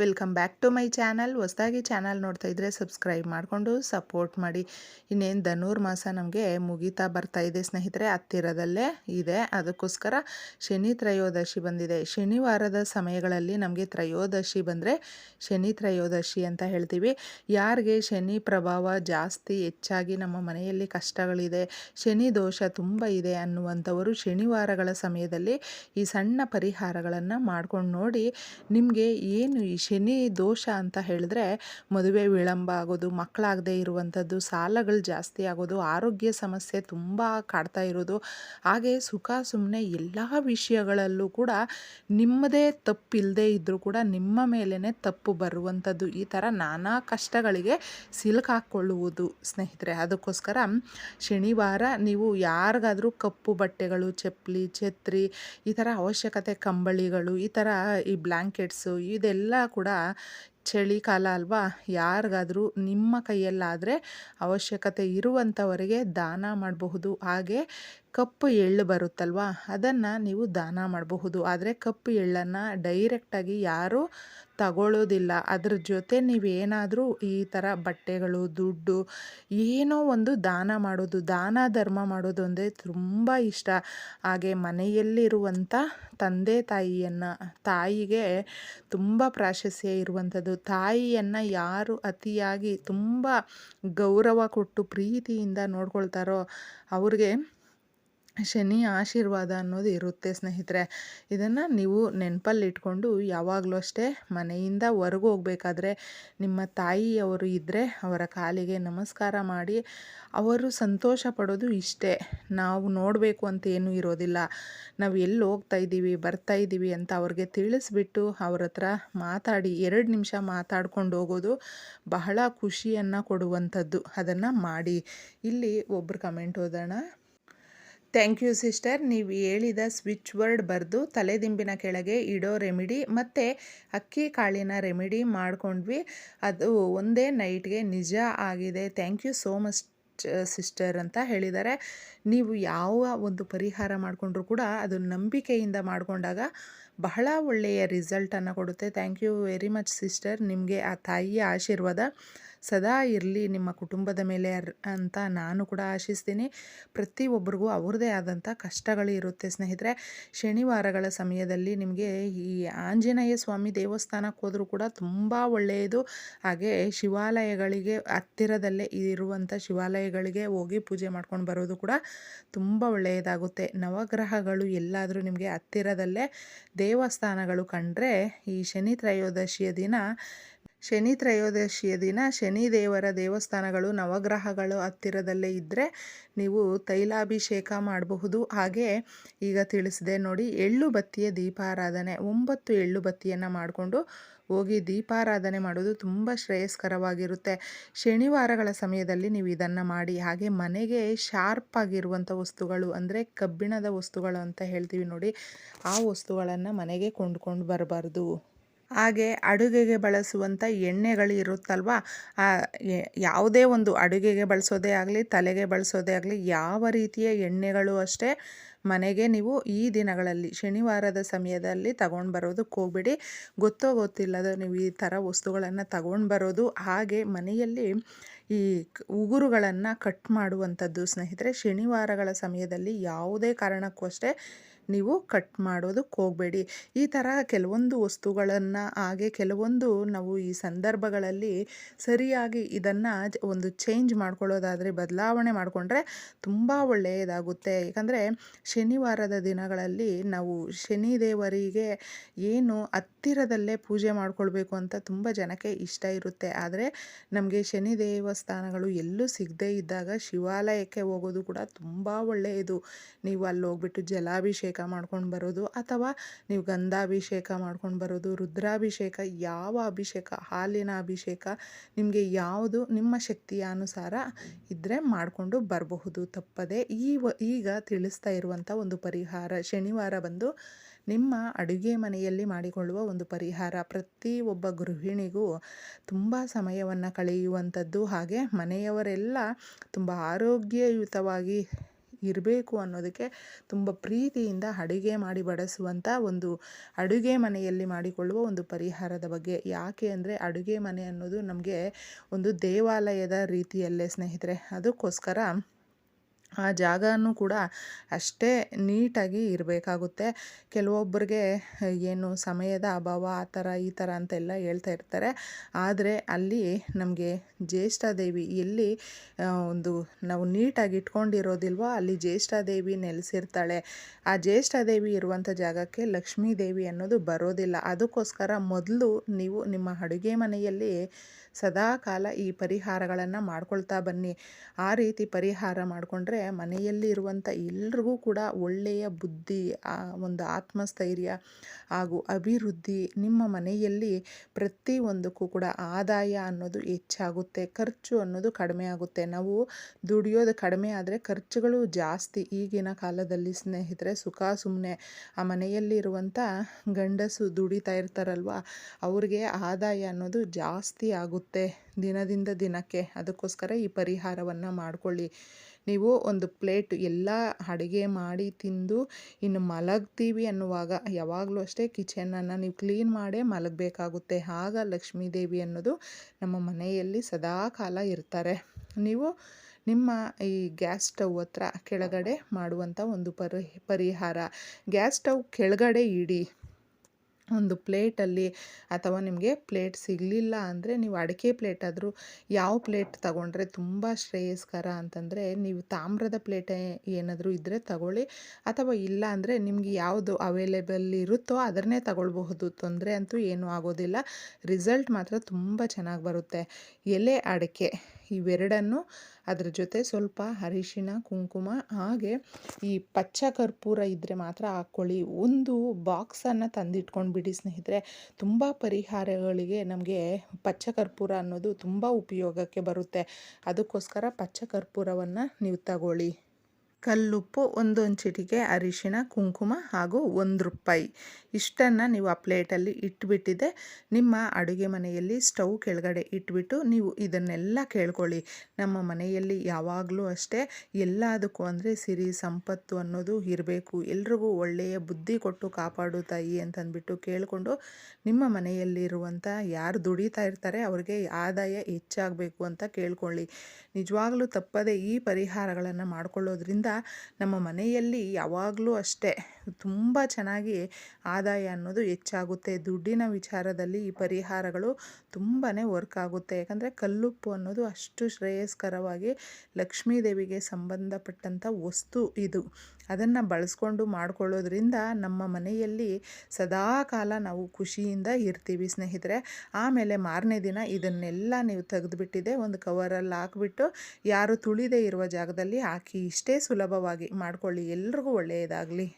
Welcome back to my channel. ಹೊಸದಾಗಿ channel ನೋಡ್ತಾ ಇದ್ದರೆ ಸಬ್ಸ್ಕ್ರೈಬ್ ಮಾಡಿಕೊಂಡು ಸಪೋರ್ಟ್ ಮಾಡಿ. ಇನ್ನೇನು ಧನುರ್ಮಾಸ ನಮಗೆ ಮುಗೀತಾ ಬರ್ತಾ ಇದೆ ಸ್ನೇಹಿತರೆ, ಹತ್ತಿರದಲ್ಲೇ ಇದೆ. ಅದಕ್ಕೋಸ್ಕರ ಶನಿ ತ್ರಯೋದಶಿ ಬಂದಿದೆ. ಶನಿವಾರದ ಸಮಯಗಳಲ್ಲಿ ನಮಗೆ ತ್ರಯೋದಶಿ ಬಂದರೆ ಶನಿ ತ್ರಯೋದಶಿ ಅಂತ ಹೇಳ್ತೀವಿ. ಯಾರಿಗೆ? ಶನಿ ಪ್ರಭಾವ ಜಾಸ್ತಿ ಹೆಚ್ಚಾಗಿ ನಮ್ಮ ಮನೆಯಲ್ಲಿ ಕಷ್ಟಗಳಿದೆ, ಶನಿ ದೋಷ ತುಂಬ ಇದೆ ಅನ್ನುವಂಥವರು ಶನಿವಾರಗಳ ಸಮಯದಲ್ಲಿ ಈ ಸಣ್ಣ ಪರಿಹಾರಗಳನ್ನು ಮಾಡ್ಕೊಂಡು ನೋಡಿ ನಿಮಗೆ ಏನು ಈ ಶನಿ ದೋಷ ಅಂತ ಹೇಳಿದ್ರೆ ಮದುವೆ ವಿಳಂಬ ಆಗೋದು, ಮಕ್ಕಳಾಗದೇ ಇರುವಂಥದ್ದು, ಸಾಲಗಳು ಜಾಸ್ತಿ ಆಗೋದು, ಆರೋಗ್ಯ ಸಮಸ್ಯೆ ತುಂಬ ಕಾಡ್ತಾ ಇರೋದು. ಹಾಗೆ ಸುಖ ಸುಮ್ಮನೆ ಎಲ್ಲ ವಿಷಯಗಳಲ್ಲೂ ಕೂಡ ನಿಮ್ಮದೇ ತಪ್ಪಿಲ್ಲದೆ ಇದ್ದರೂ ಕೂಡ ನಿಮ್ಮ ಮೇಲೇ ತಪ್ಪು ಬರುವಂಥದ್ದು. ಈ ಥರ ನಾನಾ ಕಷ್ಟಗಳಿಗೆ ಸಿಲುಕಾಕೊಳ್ಳುವುದು ಸ್ನೇಹಿತರೆ. ಅದಕ್ಕೋಸ್ಕರ ಶನಿವಾರ ನೀವು ಯಾರಿಗಾದರೂ ಕಪ್ಪು ಬಟ್ಟೆಗಳು, ಚಪ್ಪಲಿ, ಛತ್ರಿ, ಈ ಥರ ಅವಶ್ಯಕತೆ ಕಂಬಳಿಗಳು, ಈ ಥರ ಈ ಬ್ಲ್ಯಾಂಕೆಟ್ಸು ಇದೆಲ್ಲ ಕೂಡ ಚಳಿಕಾಲ ಅಲ್ವಾ? ಯಾರಿಗಾದರೂ ನಿಮ್ಮ ಕೈಯಲ್ಲಾದರೆ ಅವಶ್ಯಕತೆ ಇರುವಂಥವರಿಗೆ ದಾನ ಮಾಡಬಹುದು. ಹಾಗೆ ಕಪ್ಪು ಎಳ್ಳು ಬರುತ್ತಲ್ವ? ಅದನ್ನು ನೀವು ದಾನ ಮಾಡಬಹುದು. ಆದರೆ ಕಪ್ಪು ಎಳ್ಳನ್ನು ಡೈರೆಕ್ಟಾಗಿ ಯಾರೂ ತಗೊಳ್ಳೋದಿಲ್ಲ ಅದ್ರ ಜೊತೆ ನೀವೇನಾದರೂ ಈ ಥರ ಬಟ್ಟೆಗಳು, ದುಡ್ಡು, ಏನೋ ಒಂದು ದಾನ ಮಾಡೋದು, ದಾನ ಧರ್ಮ ಮಾಡೋದು ಅಂದರೆ ತುಂಬ ಇಷ್ಟ. ಹಾಗೆ ಮನೆಯಲ್ಲಿರುವಂಥ ತಂದೆ ತಾಯಿಯನ್ನು, ತಾಯಿಗೆ ತುಂಬ ಪ್ರಾಶಸ್ತ್ಯ ಇರುವಂಥದ್ದು. ತಾಯಿಯನ್ನು ಯಾರು ಅತಿಯಾಗಿ ತುಂಬ ಗೌರವ ಕೊಟ್ಟು, ಪ್ರೀತಿಯಿಂದ ನೋಡ್ಕೊಳ್ತಾರೋ ಅವ್ರಿಗೆ ಶನಿ ಆಶೀರ್ವಾದ ಅನ್ನೋದು ಇರುತ್ತೆ ಸ್ನೇಹಿತರೆ. ಇದನ್ನು ನೀವು ನೆನಪಲ್ಲಿ ಇಟ್ಕೊಂಡು ಯಾವಾಗಲೂ ಅಷ್ಟೇ ಮನೆಯಿಂದ ಹೊರಗೆ ಹೋಗಬೇಕಾದ್ರೆ ನಿಮ್ಮ ತಾಯಿಯವರು ಇದ್ದರೆ ಅವರ ಕಾಲಿಗೆ ನಮಸ್ಕಾರ ಮಾಡಿ ಅವರು ಸಂತೋಷ ಪಡೋದು ಇಷ್ಟೇ. ನಾವು ನೋಡಬೇಕು ಅಂತ ಏನೂ ಇರೋದಿಲ್ಲ. ನಾವು ಎಲ್ಲಿ ಹೋಗ್ತಾ ಇದ್ದೀವಿ, ಬರ್ತಾ ಇದ್ದೀವಿ ಅಂತ ಅವ್ರಿಗೆ ತಿಳಿಸ್ಬಿಟ್ಟು ಅವ್ರ ಹತ್ರ ಮಾತಾಡಿ, ಎರಡು ನಿಮಿಷ ಮಾತಾಡ್ಕೊಂಡು ಹೋಗೋದು ಬಹಳ ಖುಷಿಯನ್ನು ಕೊಡುವಂಥದ್ದು. ಅದನ್ನು ಮಾಡಿ. ಇಲ್ಲಿ ಒಬ್ಬರು ಕಮೆಂಟ್ ಓದೋಣ. Thank you sister. ನೀವು ಹೇಳಿದ ಸ್ವಿಚ್ ವರ್ಡ್ ಬರೆದು ತಲೆದಿಂಬಿನ ಕೆಳಗೆ ಇಡೋ ರೆಮಿಡಿ ಮತ್ತು ಅಕ್ಕಿ ಕಾಳಿನ ರೆಮಿಡಿ ಮಾಡಿಕೊಂಡ್ವಿ. ಅದು ಒಂದೇ ನೈಟ್ಗೆ ನಿಜ ಆಗಿದೆ. Thank you so much sister ಅಂತ ಹೇಳಿದ್ದಾರೆ. ನೀವು ಯಾವ ಒಂದು ಪರಿಹಾರ ಮಾಡಿಕೊಂಡ್ರೂ ಕೂಡ ಅದು ನಂಬಿಕೆಯಿಂದ ಮಾಡಿಕೊಂಡಾಗ ಬಹಳ ಒಳ್ಳೆಯ ರಿಸಲ್ಟನ್ನು ಕೊಡುತ್ತೆ. Thank you very much sister ನಿಮಗೆ ಆ ತಾಯಿಯ ಆಶೀರ್ವಾದ ಸದಾ ಇರಲಿ. ನಿಮ್ಮ ಕುಟುಂಬದ ಮೇಲೆ ಅಂತ ನಾನು ಕೂಡ ಆಶಿಸ್ತೀನಿ. ಪ್ರತಿಯೊಬ್ಬರಿಗೂ ಅವ್ರದ್ದೇ ಆದಂಥ ಕಷ್ಟಗಳು ಇರುತ್ತೆ ಸ್ನೇಹಿತರೆ. ಶನಿವಾರಗಳ ಸಮಯದಲ್ಲಿ ನಿಮಗೆ ಈ ಆಂಜನೇಯ ಸ್ವಾಮಿ ದೇವಸ್ಥಾನಕ್ಕೆ ಹೋದರೂ ಕೂಡ ತುಂಬ ಒಳ್ಳೆಯದು. ಹಾಗೆ ಶಿವಾಲಯಗಳಿಗೆ ಹತ್ತಿರದಲ್ಲೇ ಇರುವಂಥ ಶಿವಾಲಯಗಳಿಗೆ ಹೋಗಿ ಪೂಜೆ ಮಾಡ್ಕೊಂಡು ಬರೋದು ಕೂಡ ತುಂಬ ಒಳ್ಳೆಯದಾಗುತ್ತೆ. ನವಗ್ರಹಗಳು ಎಲ್ಲಾದರೂ ನಿಮಗೆ ಹತ್ತಿರದಲ್ಲೇ ದೇವಸ್ಥಾನಗಳು ಕಂಡ್ರೆ ಈ ಶನಿ ತ್ರಯೋದಶಿಯ ದಿನ, ಶನಿ ತ್ರಯೋದಶಿಯ ದಿನ ಶನಿ ದೇವರ ದೇವಸ್ಥಾನಗಳು, ನವಗ್ರಹಗಳು ಹತ್ತಿರದಲ್ಲೇ ಇದ್ದರೆ ನೀವು ತೈಲಾಭಿಷೇಕ ಮಾಡಬಹುದು. ಹಾಗೆ ಈಗ ತಿಳಿಸಿದೆ ನೋಡಿ, ಎಳ್ಳು ಬತ್ತಿಯ ದೀಪಾರಾಧನೆ, ಒಂಬತ್ತು ಎಳ್ಳು ಬತ್ತಿಯನ್ನು ಮಾಡಿಕೊಂಡು ಹೋಗಿ ದೀಪಾರಾಧನೆ ಮಾಡೋದು ತುಂಬ ಶ್ರೇಯಸ್ಕರವಾಗಿರುತ್ತೆ. ಶನಿವಾರಗಳ ಸಮಯದಲ್ಲಿ ನೀವು ಇದನ್ನು ಮಾಡಿ, ಹಾಗೆ ಮನೆಗೆ ಶಾರ್ಪ್ ಆಗಿರುವಂಥ ವಸ್ತುಗಳು ಅಂದರೆ ಕಬ್ಬಿಣದ ವಸ್ತುಗಳು ಅಂತ ಹೇಳ್ತೀವಿ ನೋಡಿ, ಆ ವಸ್ತುಗಳನ್ನು ಮನೆಗೆ ಕೊಂಡ್ಕೊಂಡು ಬರಬಾರ್ದು. ಹಾಗೆ ಅಡುಗೆಗೆ ಬಳಸುವಂಥ ಎಣ್ಣೆಗಳು ಇರುತ್ತಲ್ವ ಯಾವುದೇ ಒಂದು ಅಡುಗೆಗೆ ಬಳಸೋದೇ ಆಗಲಿ, ತಲೆಗೆ ಬಳಸೋದೇ ಆಗಲಿ, ಯಾವ ರೀತಿಯ ಎಣ್ಣೆಗಳು ಅಷ್ಟೇ ಮನೆಗೆ ನೀವು ಈ ದಿನಗಳಲ್ಲಿ, ಶನಿವಾರದ ಸಮಯದಲ್ಲಿ ತಗೊಂಡು ಬರೋದಕ್ಕೆ ಹೋಗ್ಬಿಡಿ. ಗೊತ್ತೋ ಗೊತ್ತಿಲ್ಲದ ನೀವು ಈ ಥರ ವಸ್ತುಗಳನ್ನು ತಗೊಂಡು ಬರೋದು, ಹಾಗೆ ಮನೆಯಲ್ಲಿ ಈ ಉಗುರುಗಳನ್ನು ಕಟ್ ಮಾಡುವಂಥದ್ದು ಸ್ನೇಹಿತರೆ, ಶನಿವಾರಗಳ ಸಮಯದಲ್ಲಿ ಯಾವುದೇ ಕಾರಣಕ್ಕೂ ಅಷ್ಟೇ ನೀವು ಕಟ್ ಮಾಡೋದಕ್ಕೆ ಹೋಗಬೇಡಿ. ಈ ಥರ ಕೆಲವೊಂದು ವಸ್ತುಗಳನ್ನು, ಹಾಗೆ ಕೆಲವೊಂದು ನಾವು ಈ ಸಂದರ್ಭಗಳಲ್ಲಿ ಸರಿಯಾಗಿ ಇದನ್ನು ಒಂದು ಚೇಂಜ್ ಮಾಡ್ಕೊಳ್ಳೋದಾದರೆ, ಬದಲಾವಣೆ ಮಾಡಿಕೊಂಡ್ರೆ ತುಂಬ ಒಳ್ಳೆಯದಾಗುತ್ತೆ. ಯಾಕಂದರೆ ಶನಿವಾರದ ದಿನಗಳಲ್ಲಿ ನಾವು ಶನಿದೇವರಿಗೆ ಏನು ಹತ್ತಿರದಲ್ಲೇ ಪೂಜೆ ಮಾಡ್ಕೊಳ್ಬೇಕು ಅಂತ ತುಂಬ ಜನಕ್ಕೆ ಇಷ್ಟ ಇರುತ್ತೆ. ಆದರೆ ನಮಗೆ ಶನಿ ದೇವಸ್ಥಾನಗಳು ಎಲ್ಲೂ ಸಿಗದೇ ಇದ್ದಾಗ ಶಿವಾಲಯಕ್ಕೆ ಹೋಗೋದು ಕೂಡ ತುಂಬ ಒಳ್ಳೆಯದು. ನೀವು ಅಲ್ಲಿ ಹೋಗ್ಬಿಟ್ಟು ಜಲಾಭಿಷೇಕ ಮಾಡ್ಕೊಂಡು ಬರೋದು ಅಥವಾ ನೀವು ಗಂಧಾಭಿಷೇಕ ಮಾಡ್ಕೊಂಡು ಬರೋದು, ರುದ್ರಾಭಿಷೇಕ, ಯಾವ ಅಭಿಷೇಕ, ಹಾಲಿನ ಅಭಿಷೇಕ, ನಿಮಗೆ ಯಾವುದು ನಿಮ್ಮ ಶಕ್ತಿಯ ಅನುಸಾರ ಇದ್ದರೆ ಮಾಡಿಕೊಂಡು ಬರಬಹುದು. ತಪ್ಪದೆ ಈ ಈಗ ತಿಳಿಸ್ತಾ ಇರುವಂಥ ಒಂದು ಪರಿಹಾರ ಶನಿವಾರ ಬಂದು ನಿಮ್ಮ ಅಡುಗೆ ಮನೆಯಲ್ಲಿ ಮಾಡಿಕೊಳ್ಳುವ ಒಂದು ಪರಿಹಾರ. ಪ್ರತಿ ಒಬ್ಬ ಗೃಹಿಣಿಗೂ ತುಂಬ ಸಮಯವನ್ನು ಕಳೆಯುವಂಥದ್ದು. ಹಾಗೆ ಮನೆಯವರೆಲ್ಲ ತುಂಬ ಆರೋಗ್ಯಯುತವಾಗಿ ಇರಬೇಕು ಅನ್ನೋದಕ್ಕೆ ತುಂಬ ಪ್ರೀತಿಯಿಂದ ಅಡುಗೆ ಮಾಡಿ ಬಡಿಸುವಂಥ ಒಂದು ಅಡುಗೆ ಮನೆಯಲ್ಲಿ ಮಾಡಿಕೊಳ್ಳುವ ಒಂದು ಪರಿಹಾರದ ಬಗ್ಗೆ. ಯಾಕೆ ಅಂದರೆ ಅಡುಗೆ ಮನೆ ಅನ್ನೋದು ನಮಗೆ ಒಂದು ದೇವಾಲಯದ ರೀತಿಯಲ್ಲೇ ಸ್ನೇಹಿತರೆ. ಅದಕ್ಕೋಸ್ಕರ ಆ ಜಾಗವೂ ಕೂಡ ಅಷ್ಟೇ ನೀಟಾಗಿ ಇರಬೇಕಾಗುತ್ತೆ. ಕೆಲವೊಬ್ಬರಿಗೆ ಏನು ಸಮಯದ ಅಭಾವ ಆ ಥರ ಈ ಥರ ಅಂತೆಲ್ಲ ಹೇಳ್ತಾ ಇರ್ತಾರೆ. ಆದರೆ ಅಲ್ಲಿ ನಮಗೆ ಜ್ಯೇಷ್ಠಾದೇವಿ ಎಲ್ಲಿ ಒಂದು ನಾವು ನೀಟಾಗಿ ಇಟ್ಕೊಂಡಿರೋದಿಲ್ವೋ ಅಲ್ಲಿ ಜ್ಯೇಷ್ಠಾದೇವಿ ನೆಲೆಸಿರ್ತಾಳೆ. ಆ ಜ್ಯೇಷ್ಠಾದೇವಿ ಇರುವಂಥ ಜಾಗಕ್ಕೆ ಲಕ್ಷ್ಮೀ ದೇವಿ ಅನ್ನೋದು ಬರೋದಿಲ್ಲ. ಅದಕ್ಕೋಸ್ಕರ ಮೊದಲು ನೀವು ನಿಮ್ಮ ಅಡುಗೆ ಮನೆಯಲ್ಲಿ ಸದಾ ಕಾಲ ಈ ಪರಿಹಾರಗಳನ್ನು ಮಾಡ್ಕೊಳ್ತಾ ಬನ್ನಿ. ಆ ರೀತಿ ಪರಿಹಾರ ಮಾಡಿಕೊಂಡ್ರೆ ಮನೆಯಲ್ಲಿ ಇರುವಂಥ ಎಲ್ರಿಗೂ ಕೂಡ ಒಳ್ಳೆಯ ಬುದ್ಧಿ, ಆ ಒಂದು ಆತ್ಮಸ್ಥೈರ್ಯ ಹಾಗೂ ಅಭಿವೃದ್ಧಿ ನಿಮ್ಮ ಮನೆಯಲ್ಲಿ ಪ್ರತಿಯೊಂದಕ್ಕೂ ಕೂಡ ಆದಾಯ ಅನ್ನೋದು ಹೆಚ್ಚಾಗುತ್ತೆ, ಖರ್ಚು ಅನ್ನೋದು ಕಡಿಮೆ ಆಗುತ್ತೆ. ನಾವು ದುಡಿಯೋದು ಕಡಿಮೆ ಆದರೆ ಖರ್ಚುಗಳು ಜಾಸ್ತಿ. ಈಗಿನ ಕಾಲದಲ್ಲಿ ಸ್ನೇಹಿತರೆ ಸುಖ ಸುಮ್ಮನೆ ಆ ಮನೆಯಲ್ಲಿರುವಂಥ ಗಂಡಸು ದುಡಿತಾ ಇರ್ತಾರಲ್ವ, ಅವ್ರಿಗೆ ಆದಾಯ ಅನ್ನೋದು ಜಾಸ್ತಿ ಆಗುತ್ತೆ. ದಿನದಿಂದ ದಿನಕ್ಕೆ. ಅದಕ್ಕೋಸ್ಕರ ಈ ಪರಿಹಾರವನ್ನು ಮಾಡಿಕೊಳ್ಳಿ. ನೀವು ಒಂದು ಪ್ಲೇಟ್ ಎಲ್ಲ ಅಡುಗೆ ಮಾಡಿ ತಿಂದು ಇನ್ನು ಮಲಗ್ತೀವಿ ಅನ್ನುವಾಗ ಯಾವಾಗಲೂ ಅಷ್ಟೇ ಕಿಚನನ್ನು ನೀವು ಕ್ಲೀನ್ ಮಾಡೇ ಮಲಗಬೇಕಾಗುತ್ತೆ. ಆಗ ಲಕ್ಷ್ಮೀ ದೇವಿ ಅನ್ನೋದು ನಮ್ಮ ಮನೆಯಲ್ಲಿ ಸದಾ ಕಾಲ ಇರ್ತಾರೆ. ನೀವು ನಿಮ್ಮ ಈ ಗ್ಯಾಸ್ ಸ್ಟವ್ ಹತ್ರ ಕೆಳಗಡೆ ಮಾಡುವಂಥ ಒಂದು ಪರಿ, ಪರಿಹಾರ. ಗ್ಯಾಸ್ ಸ್ಟವ್ ಕೆಳಗಡೆ ಇಡಿ. ಒಂದು ಪ್ಲೇಟಲ್ಲಿ ಅಥವಾ ನಿಮಗೆ ಪ್ಲೇಟ್ ಸಿಗಲಿಲ್ಲ ಅಂದರೆ ನೀವು ಅಡಿಕೆ ಪ್ಲೇಟ್ ಆದರೂ ಯಾವ ಪ್ಲೇಟ್ ತಗೊಂಡ್ರೆ ತುಂಬ ಶ್ರೇಯಸ್ಕರ ಅಂತಂದರೆ ನೀವು ತಾಮ್ರದ ಪ್ಲೇಟ್ ಏನಾದರೂ ಇದ್ದರೆ ತಗೊಳ್ಳಿ. ಅಥವಾ ಇಲ್ಲ ಅಂದರೆ ನಿಮಗೆ ಯಾವುದು ಅವೈಲೇಬಲ್ ಇರುತ್ತೋ ಅದನ್ನೇ ತಗೊಳ್ಬಹುದು. ತೊಂದರೆ ಅಂತೂ ಏನೂ ಆಗೋದಿಲ್ಲ. ರಿಸಲ್ಟ್ ಮಾತ್ರ ತುಂಬ ಚೆನ್ನಾಗಿ ಬರುತ್ತೆ. ಎಲೆ ಅಡಿಕೆ. ಇವೆರಡನ್ನು ಅದರ ಜೊತೆ ಸ್ವಲ್ಪ ಅರಿಶಿಣ ಕುಂಕುಮ ಹಾಗೆ ಈ ಪಚ್ಚ ಕರ್ಪೂರ ಇದ್ದರೆ ಮಾತ್ರ ಹಾಕ್ಕೊಳ್ಳಿ. ಒಂದು ಬಾಕ್ಸನ್ನು ತಂದಿಟ್ಕೊಂಡು ಬಿಡಿ ಸ್ನೇಹಿತರೆ. ತುಂಬ ಪರಿಹಾರಗಳಿಗೆ ನಮಗೆ ಪಚ್ಚ ಕರ್ಪೂರ ಅನ್ನೋದು ತುಂಬ ಉಪಯೋಗಕ್ಕೆ ಬರುತ್ತೆ. ಅದಕ್ಕೋಸ್ಕರ ಪಚ್ಚ ಕರ್ಪೂರವನ್ನು ನೀವು ತಗೊಳ್ಳಿ. ಕಲ್ಲುಪ್ಪು, ಒಂದೊಂದು ಚಿಟಿಕೆ, ಅರಿಶಿಣ, ಕುಂಕುಮ ಹಾಗೂ ಒಂದು ರೂಪಾಯಿ. ಇಷ್ಟನ್ನು ನೀವು ಆ ಪ್ಲೇಟಲ್ಲಿ ಇಟ್ಬಿಟ್ಟಿದೆ. ನಿಮ್ಮ ಅಡುಗೆ ಮನೆಯಲ್ಲಿ ಸ್ಟವ್ ಕೆಳಗಡೆ ಇಟ್ಬಿಟ್ಟು ನೀವು ಇದನ್ನೆಲ್ಲ ಕೇಳ್ಕೊಳ್ಳಿ. ನಮ್ಮ ಮನೆಯಲ್ಲಿ ಯಾವಾಗಲೂ ಅಷ್ಟೇ ಎಲ್ಲದಕ್ಕೂ ಅಂದರೆ ಸಿರಿ, ಸಂಪತ್ತು ಅನ್ನೋದು ಇರಬೇಕು. ಎಲ್ರಿಗೂ ಒಳ್ಳೆಯ ಬುದ್ಧಿ ಕೊಟ್ಟು ಕಾಪಾಡು ತಾಯಿ ಅಂತಂದ್ಬಿಟ್ಟು ಕೇಳಿಕೊಂಡು ನಿಮ್ಮ ಮನೆಯಲ್ಲಿರುವಂಥ ಯಾರು ದುಡಿತಾ ಇರ್ತಾರೆ ಅವ್ರಿಗೆ ಆದಾಯ ಹೆಚ್ಚಾಗಬೇಕು ಅಂತ ಕೇಳ್ಕೊಳ್ಳಿ. ನಿಜವಾಗ್ಲೂ ತಪ್ಪದೇ ಈ ಪರಿಹಾರಗಳನ್ನು ಮಾಡ್ಕೊಳ್ಳೋದ್ರಿಂದ ನಮ್ಮ ಮನೆಯಲ್ಲಿ ಯಾವಾಗಲೂ ಅಷ್ಟೇ. ತುಂಬ ಚೆನ್ನಾಗಿ ಆದಾಯ ಅನ್ನೋದು ಹೆಚ್ಚಾಗುತ್ತೆ. ದುಡ್ಡಿನ ವಿಚಾರದಲ್ಲಿ ಈ ಪರಿಹಾರಗಳು ತುಂಬಾ ವರ್ಕ್ ಆಗುತ್ತೆ. ಯಾಕಂದರೆ ಕಲ್ಲುಪ್ಪು ಅನ್ನೋದು ಅಷ್ಟು ಶ್ರೇಯಸ್ಕರವಾಗಿ ಲಕ್ಷ್ಮೀದೇವಿಗೆ ಸಂಬಂಧಪಟ್ಟಂಥ ವಸ್ತು ಇದು. ಅದನ್ನು ಬಳಸ್ಕೊಂಡು ಮಾಡ್ಕೊಳ್ಳೋದ್ರಿಂದ ನಮ್ಮ ಮನೆಯಲ್ಲಿ ಸದಾ ಕಾಲ ನಾವು ಖುಷಿಯಿಂದ ಇರ್ತೀವಿ ಸ್ನೇಹಿತರೆ. ಆಮೇಲೆ ಮಾರನೇ ದಿನ ಇದನ್ನೆಲ್ಲ ನೀವು ತೆಗೆದುಬಿಟ್ಟಿದೆ, ಒಂದು ಕವರಲ್ಲಿ ಹಾಕ್ಬಿಟ್ಟು ಯಾರು ತುಳಿದೇ ಇರುವ ಜಾಗದಲ್ಲಿ ಹಾಕಿ ಇಷ್ಟೇ ಸುಲಭವಾಗಿ ಮಾಡ್ಕೊಳ್ಳಿ. ಎಲ್ರಿಗೂ ಒಳ್ಳೆಯದಾಗಲಿ.